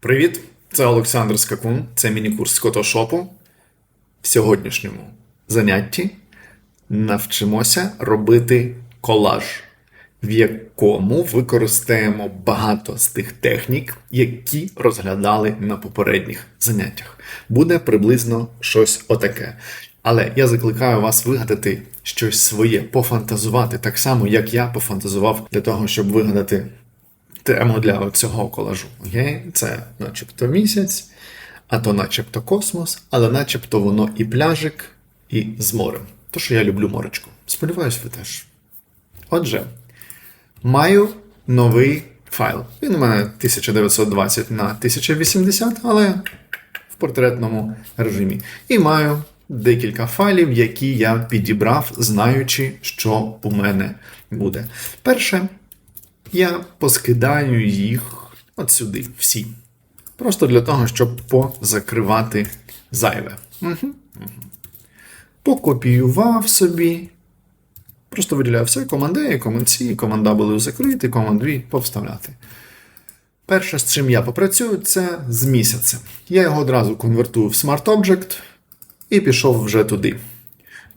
Привіт! Це Олександр Скакун, це міні-курс з фотошопу. В сьогоднішньому занятті навчимося робити колаж, в якому використаємо багато з тих технік, які розглядали на попередніх заняттях. Буде приблизно щось отаке. Але я закликаю вас вигадати щось своє, пофантазувати так само, як я пофантазував для того, щоб вигадати тему для цього колажу. Окей? Це начебто місяць, а то начебто космос, але начебто воно і пляжик, і з морем. То, що я люблю моречко. Сподіваюсь, ви теж. Отже, маю новий файл. Він у мене 1920 на 1080, але в портретному режимі. І маю декілька файлів, які я підібрав, знаючи, що у мене буде. Перше, я поскидаю їх от сюди, всі. Просто для того, щоб позакривати зайве. Угу. Покопіював собі. Просто виділяв все, команда E, команд C, команда були закрити, команд V повставляти. Перше, з чим я попрацюю, це з місяцем. Я його одразу конвертую в Smart Object і пішов вже туди.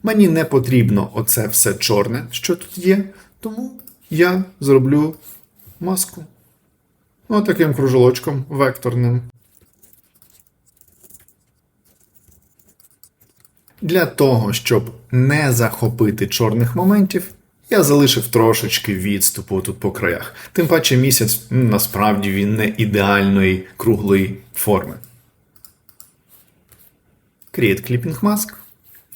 Мені не потрібно оце все чорне, що тут є, тому я зроблю маску. Отаким кружелочком векторним. Для того, щоб не захопити чорних моментів, я залишив трошечки відступу тут по краях. Тим паче місяць насправді він не ідеальної круглої форми. Create Clipping Mask.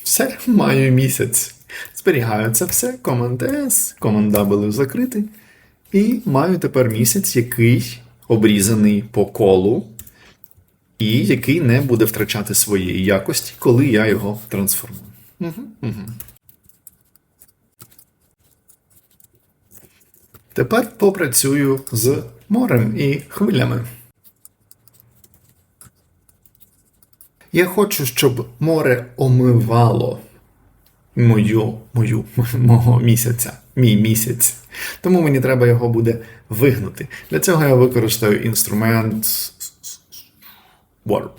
Все, маю місяць. Зберігаю це все, Command S, Command W закрити. І маю тепер місяць, який обрізаний по колу, і який не буде втрачати своєї якості, коли я його трансформую. Угу, угу. Тепер попрацюю з морем і хвилями. Я хочу, щоб море омивало мою, мою, мого місяця, мій місяць. Тому мені треба його буде вигнути. Для цього я використаю інструмент Warp.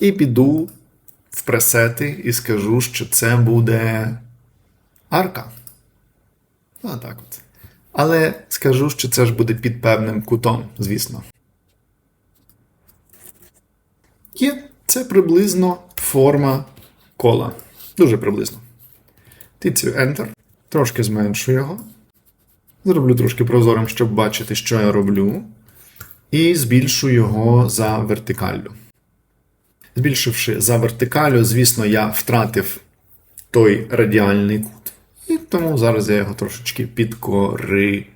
І піду в пресети і скажу, що це буде арка. А так от. Але скажу, що це ж буде під певним кутом, звісно. Є це приблизно форма кола. Дуже приблизно. Тицю Enter. Трошки зменшу його. Зроблю трошки прозорим, щоб бачити, що я роблю. І збільшу його за вертикаллю. Збільшивши за вертикалю, звісно, я втратив той радіальний кут. І тому зараз я його трошечки підкоригую.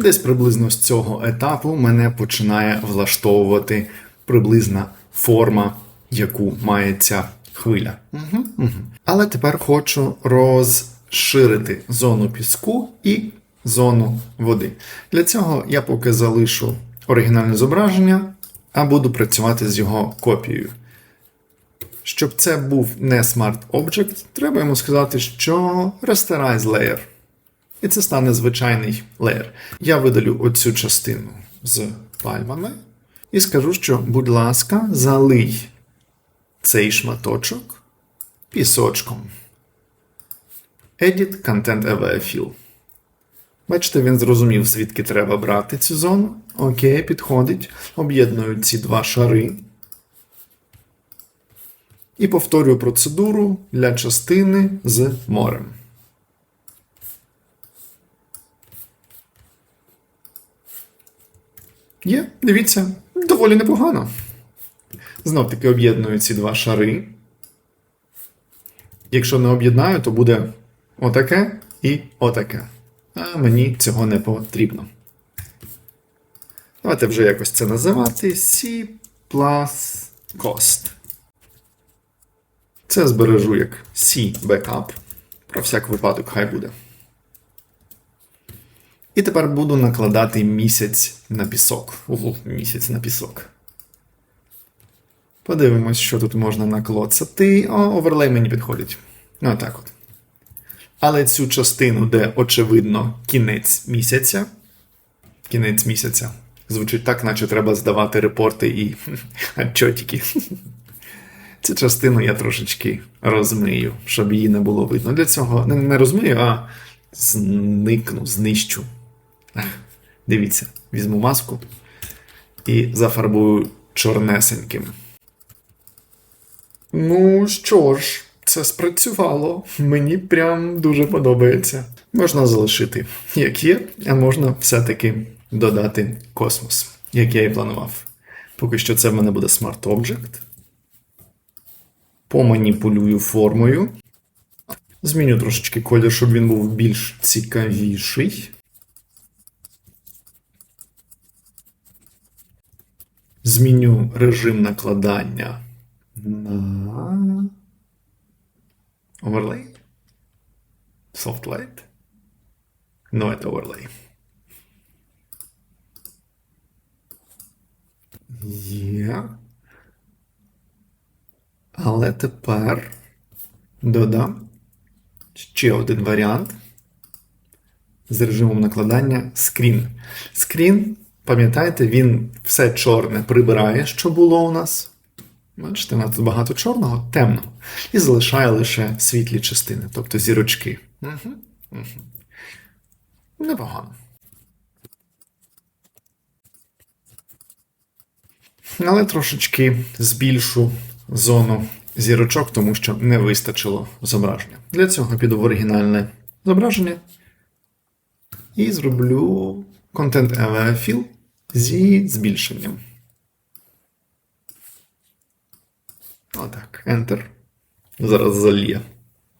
Десь приблизно з цього етапу мене починає влаштовувати приблизна форма, яку має ця хвиля. Угу, угу. Але тепер хочу розширити зону піску і зону води. Для цього я поки залишу оригінальне зображення, а буду працювати з його копією. Щоб це був не Smart Object, треба йому сказати, що Rasterize Layer. І це стане звичайний леєр. Я видалю оцю частину з пальмами і скажу, що, будь ласка, залий цей шматочок пісочком. Edit Content Aware Fill. Бачите, він зрозумів, звідки треба брати цю зону. Окей, підходить. Об'єдную ці два шари. І повторюю процедуру для частини з морем. Є, дивіться, доволі непогано. Знов таки об'єдную ці два шари. Якщо не об'єднаю, то буде отаке і отаке. А мені цього не потрібно. Давайте вже якось це називати C plus cost. Це збережу як C backup. Про всяк випадок хай буде. І тепер буду накладати місяць на пісок. Угу, місяць на пісок. Подивимось, що тут можна наклоцати. О, оверлей мені підходить. Ну, так от. Але цю частину, де очевидно кінець місяця. Кінець місяця. Звучить так, наче треба здавати репорти і отчотики. Цю частину я трошечки розмию, щоб її не було видно. Для цього не розмию, а зникну, знищу. Дивіться, візьму маску і зафарбую чорнесеньким. Ну що ж, це спрацювало. Мені прям дуже подобається. Можна залишити, як є, а можна все-таки додати космос, як я і планував. Поки що це в мене буде Smart Object. Поманіпулюю формою. Зміню трошечки колір, щоб він був більш цікавіший. Зміню режим накладання на Overlay. Soft Light. Ну, это Overlay. Є. Але тепер додам ще один варіант з режимом накладання скрін. Скрін, пам'ятаєте, він все чорне прибирає, що було у нас. Бачите, у нас тут багато чорного, темного. І залишає лише світлі частини, тобто зірочки. Угу, угу. Непогано. Але трошечки збільшу зону зірочок, тому що не вистачило зображення. Для цього піду в оригінальне зображення і зроблю контент філ зі збільшенням. Отак, Enter. Зараз заліє.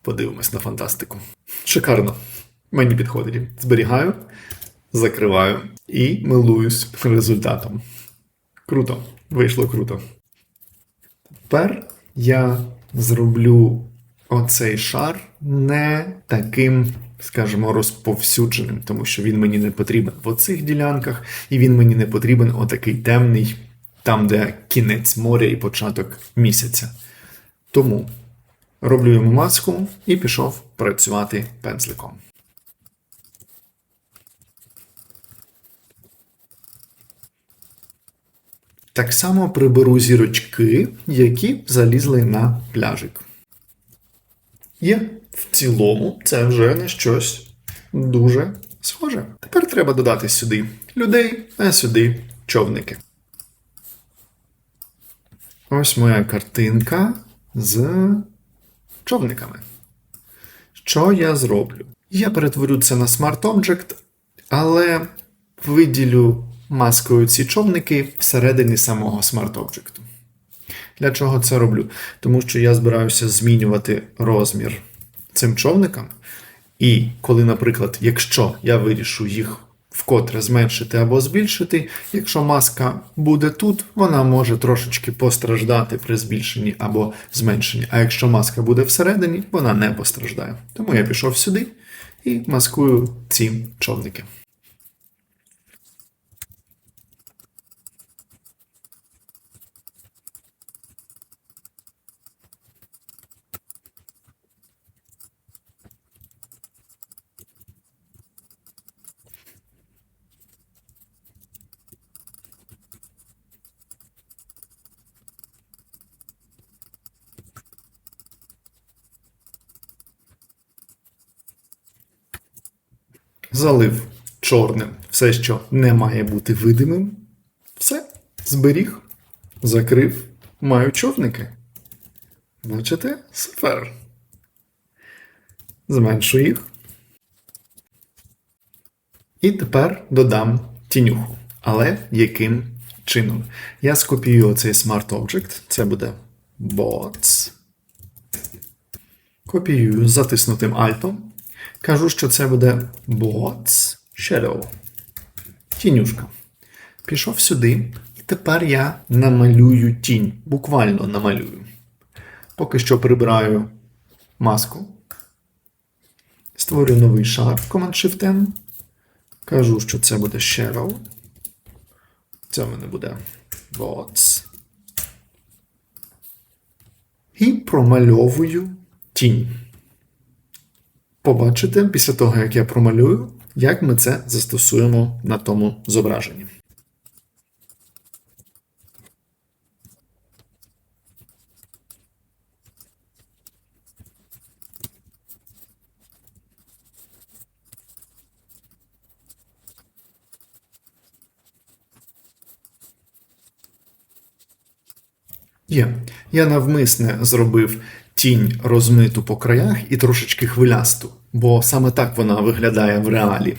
Подивимось на фантастику. Шикарно. Мені підходить. Зберігаю, закриваю і милуюсь результатом. Круто. Вийшло круто. Тепер я зроблю оцей шар не таким, скажімо, розповсюдженим, тому що він мені не потрібен в оцих ділянках, і він мені не потрібен отакий темний, там, де кінець моря і початок місяця. Тому роблю йому маску і пішов працювати пензликом. Так само приберу зірочки, які залізли на пляжик. Є. В цілому це вже на щось дуже схоже. Тепер треба додати сюди людей, а сюди човники. Ось моя картинка з човниками. Що я зроблю? Я перетворю це на Smart Object, але виділю маскою ці човники всередині самого Smart Object. Для чого це роблю? Тому що я збираюся змінювати розмір цим човникам. І коли, наприклад, якщо я вирішу їх вкотре зменшити або збільшити, якщо маска буде тут, вона може трошечки постраждати при збільшенні або зменшенні. А якщо маска буде всередині, вона не постраждає. Тому я пішов сюди і маскую ці човники. Залив чорним все, що не має бути видимим. Все, зберіг, закрив, маю човники. Бачите? Супер. Зменшу їх. І тепер додам тінюху. Але яким чином? Я скопіюю оцей Smart Object. Це буде bots. Копіюю затиснутим альтом. Кажу, що це буде Bots Shadow. Тінюшка. Пішов сюди, і тепер я намалюю тінь. Буквально намалюю. Поки що прибираю маску. Створюю новий шар Command-Shift-N. Кажу, що це буде shadow. Це в мене буде dots. І промальовую тінь. Побачите після того, як я промалюю, як ми це застосуємо на тому зображенні. Є. Я навмисне зробив тінь розмиту по краях і трошечки хвилясту, бо саме так вона виглядає в реалі.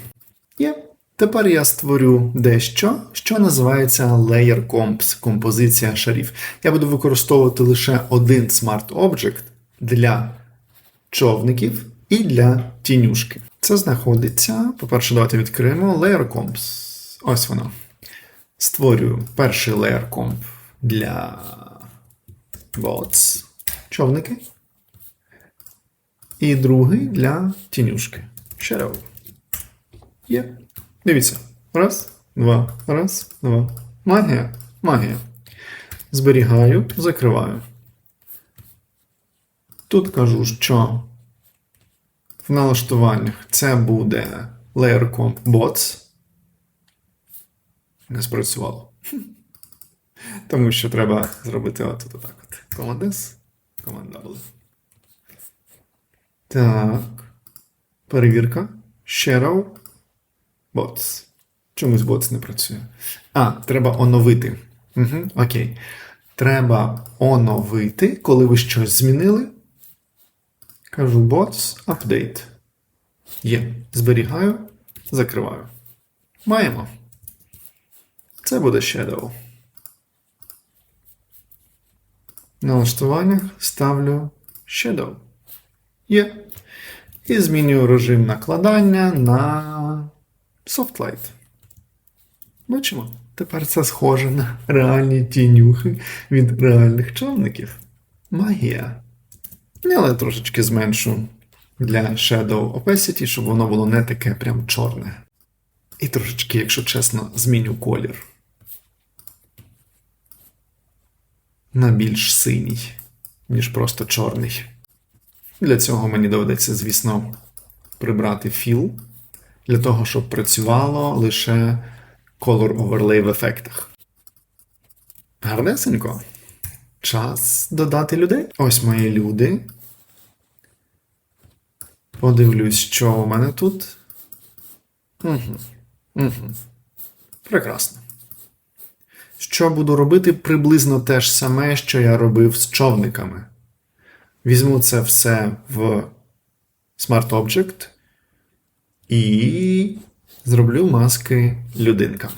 Є. Тепер я створю дещо, що називається Layer Comps композиція шарів. Я буду використовувати лише один Smart Object для човників і для тінюшки. Це знаходиться. По-перше, давайте відкриємо Layer Comps. Ось воно. Створюю перший Layer Comp для bots, човники. І другий для тінюшки. Shadow. Є. Дивіться. Раз, два, раз, два. Магія. Магія. Зберігаю, закриваю. Тут кажу, що в налаштуваннях це буде Layer Comp Bots. Не спрацювало. Тому що треба зробити от от. Command S, Command W. Так. Перевірка. Shadow. Bots. Чомусь bots не працює. А, треба оновити. Угу, Окей. Треба оновити, коли ви щось змінили. Кажу bots update. Є. Зберігаю, закриваю. Маємо. Це буде Shadow. В налаштуваннях ставлю Shadow. Є. І змінюю режим накладання на Soft Light. Бачимо. Тепер це схоже на реальні тінюхи від реальних човників. Магія. Але трошечки зменшу для Shadow Opacity, щоб воно було не таке прям чорне. І трошечки, якщо чесно, зміню колір. На більш синій, ніж просто чорний. Для цього мені доведеться, звісно, прибрати філ, для того, щоб працювало лише Color Overlay в ефектах. Гарнесенько. Час додати людей. Ось мої люди. Подивлюсь, що у мене тут. Угу. Угу. Прекрасно. Що буду робити приблизно те ж саме, що я робив з човниками. Візьму це все в Smart Object і зроблю маски людинка.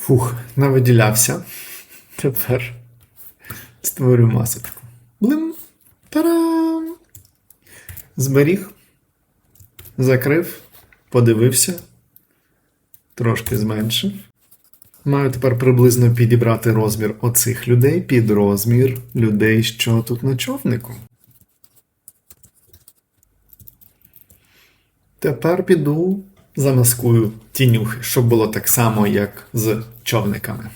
Фух, навиділявся. Тепер створю масочку. Блим. Тарам! Зберіг. Закрив, подивився. Трошки зменшив. Маю тепер приблизно підібрати розмір оцих людей під розмір людей, що тут на човнику. Тепер піду замаскую тінюхи, щоб було так само, як з човниками.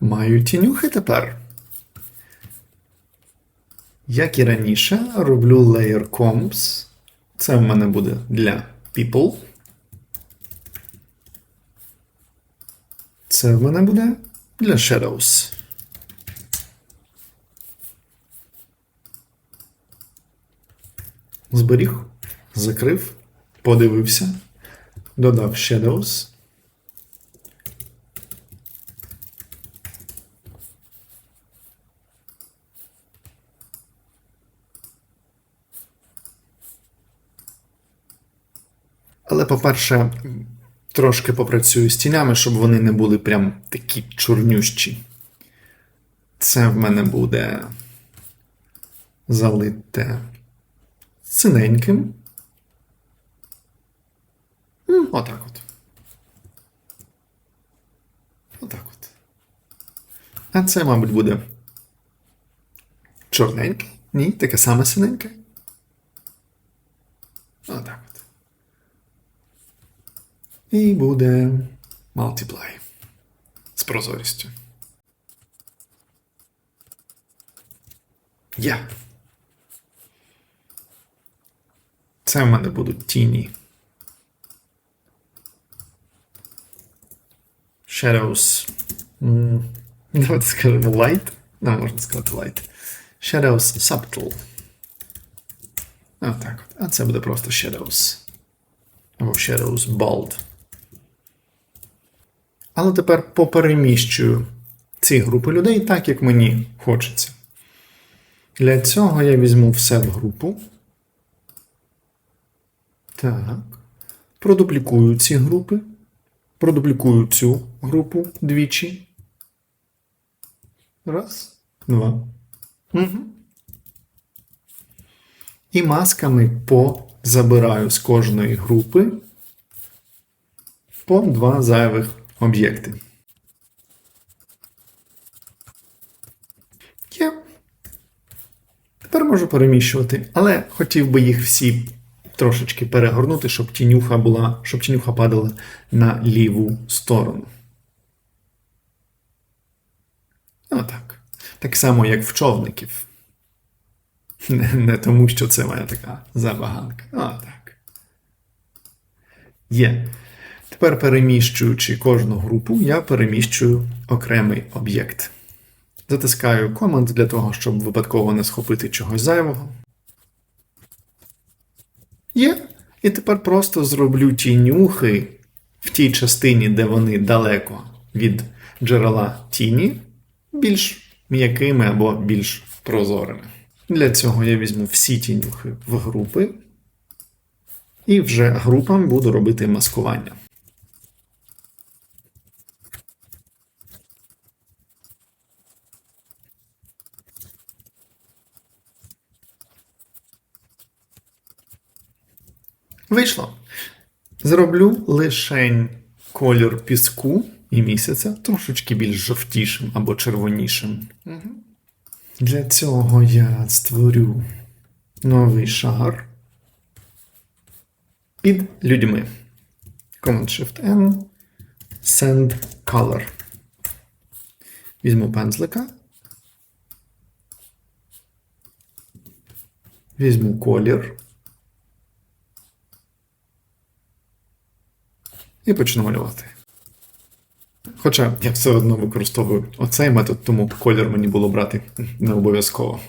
Маю тінюхи тепер. Як і раніше, роблю layer comps. Це в мене буде для people. Це в мене буде для shadows. Зберіг, закрив, подивився, додав shadows. Але, по-перше, трошки попрацюю з тінями, щоб вони не були прям такі чорнющі. Це в мене буде залите синеньким. Отак от. Отак от. А це, мабуть, буде чорненьке. Ні, таке саме синеньке. Отак от. І буде multiply з прозорістю. Є. Це в мене будуть тіні. Shadows. М, Давайте скажемо light. Не можна сказати light. Shadows subtle. Отак от. А це буде просто shadows. Або shadows bold. Але тепер попереміщую ці групи людей так, як мені хочеться. Для цього я візьму все в групу. Так. Продуплікую ці групи. Продуплікую цю групу двічі. Раз, два. Угу. І масками позабираю з кожної групи по два зайвих об'єкти. Є. Тепер можу переміщувати, але хотів би їх всі трошечки перегорнути, щоб тінюха була, щоб тінюха падала на ліву сторону. Отак. Так само, як в човників. Не, не тому, що це моя така забаганка. Отак. Є. Тепер, переміщуючи кожну групу, я переміщую окремий об'єкт. Затискаю Command для того, щоб випадково не схопити чогось зайвого. Є. І тепер просто зроблю тінюхи в тій частині, де вони далеко від джерела тіні, більш м'якими або більш прозорими. Для цього я візьму всі тінюхи в групи, і вже групам буду робити маскування. Вийшло. Зроблю лишень колір піску і місяця трошечки більш жовтішим або червонішим. Для цього я створю новий шар під людьми. Command-Shift-N. Send Color. Візьму пензлика. Візьму колір. І почну малювати. Хоча я все одно використовую оцей метод, тому колір мені було брати не обов'язково.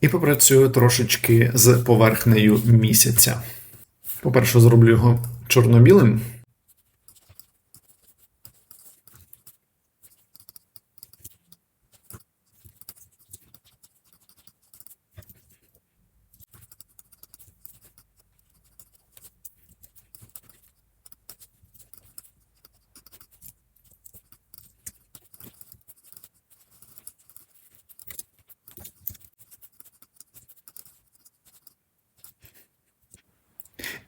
І попрацюю трошечки з поверхнею місяця. По-перше, зроблю його чорно-білим.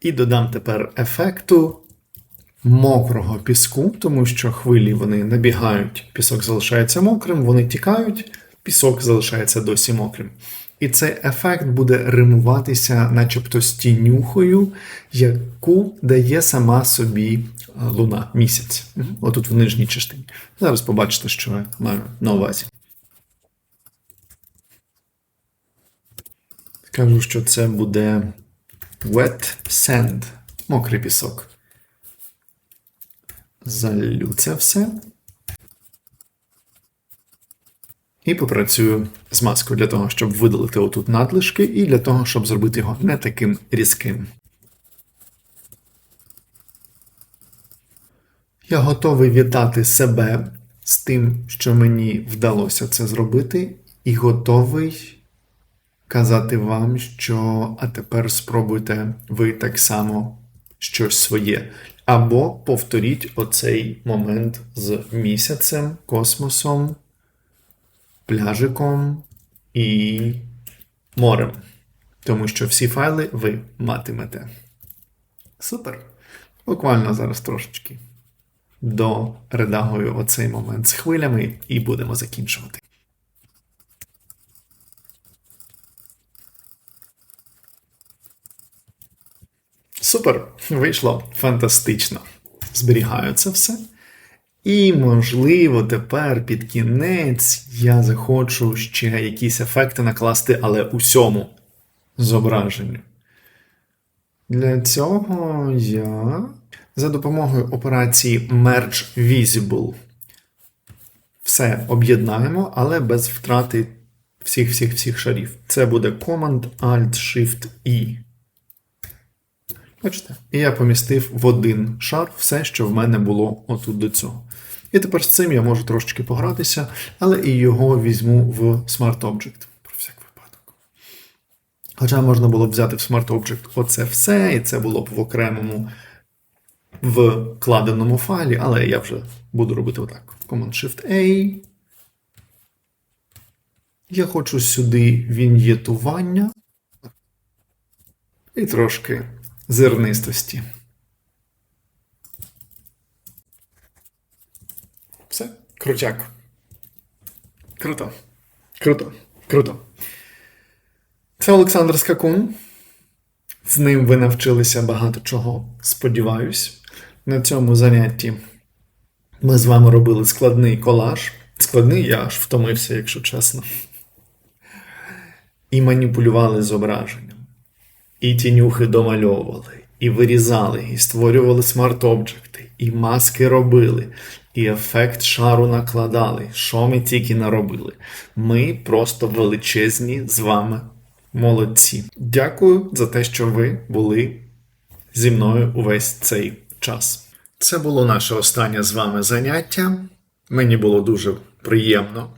І додам тепер ефекту мокрого піску, тому що хвилі вони набігають, пісок залишається мокрим, вони тікають, пісок залишається досі мокрим. І цей ефект буде римуватися, начебто з тінюхою, яку дає сама собі е, луна місяць. Отут в нижній частині. Зараз побачите, що я маю на увазі. Скажу, що це буде wet sand, мокрий пісок. Залю це все. І попрацюю з маскою для того, щоб видалити отут надлишки, і для того, щоб зробити його не таким різким. Я готовий вітати себе з тим, що мені вдалося це зробити, і готовий казати вам, що а тепер спробуйте ви так само щось своє. Або повторіть оцей момент з місяцем, космосом, пляжиком і морем. Тому що всі файли ви матимете. Супер! Буквально зараз трошечки доредагую оцей момент з хвилями і будемо закінчувати. Супер! Вийшло фантастично. Зберігаю це все. І, можливо, тепер під кінець я захочу ще якісь ефекти накласти, але усьому зображенню. Для цього я за допомогою операції Merge Visible все об'єднаємо, але без втрати всіх-всіх-всіх шарів. Це буде Command Alt Shift E. Бачите? І я помістив в один шар все, що в мене було отут до цього. І тепер з цим я можу трошечки погратися, але і його візьму в Smart Object. Про всяк випадок. Хоча можна було б взяти в Smart Object оце все, і це було б в окремому вкладеному файлі, але я вже буду робити отак. Command-Shift-A. Я хочу сюди віньєтування. І трошки зернистості. Все, крутяк. Круто. Круто. Круто. Це Олександр Скакун. З ним ви навчилися багато чого. Сподіваюсь. На цьому занятті ми з вами робили складний колаж. Складний, я аж втомився, якщо чесно. І маніпулювали зображенням і тінюхи домальовували, і вирізали, і створювали смарт-обджекти, і маски робили, і ефект шару накладали. Що ми тільки наробили. Ми просто величезні з вами молодці. Дякую за те, що ви були зі мною увесь цей час. Це було наше останнє з вами заняття. Мені було дуже приємно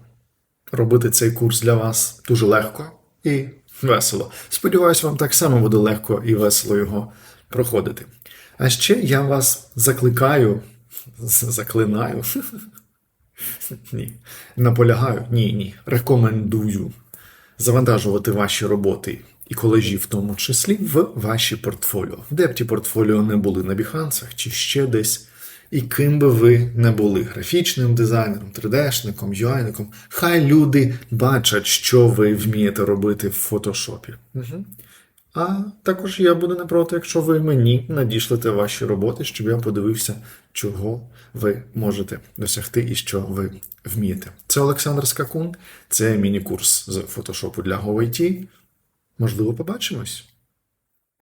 робити цей курс для вас дуже легко і весело. Сподіваюсь, вам так само буде легко і весело його проходити. А ще я вас закликаю, заклинаю. Ні. Наполягаю, ні, ні. Рекомендую завантажувати ваші роботи і колежі, в тому числі, в ваші портфоліо. Де б ті портфоліо не були на біхансах чи ще десь. І ким би ви не були графічним дизайнером, 3D-шником, UI-ником, хай люди бачать, що ви вмієте робити в фотошопі. Угу. А також я буду не проти, якщо ви мені надішлете ваші роботи, щоб я подивився, чого ви можете досягти і що ви вмієте. Це Олександр Скакун, це міні-курс з фотошопу для GoIT. Можливо, побачимось.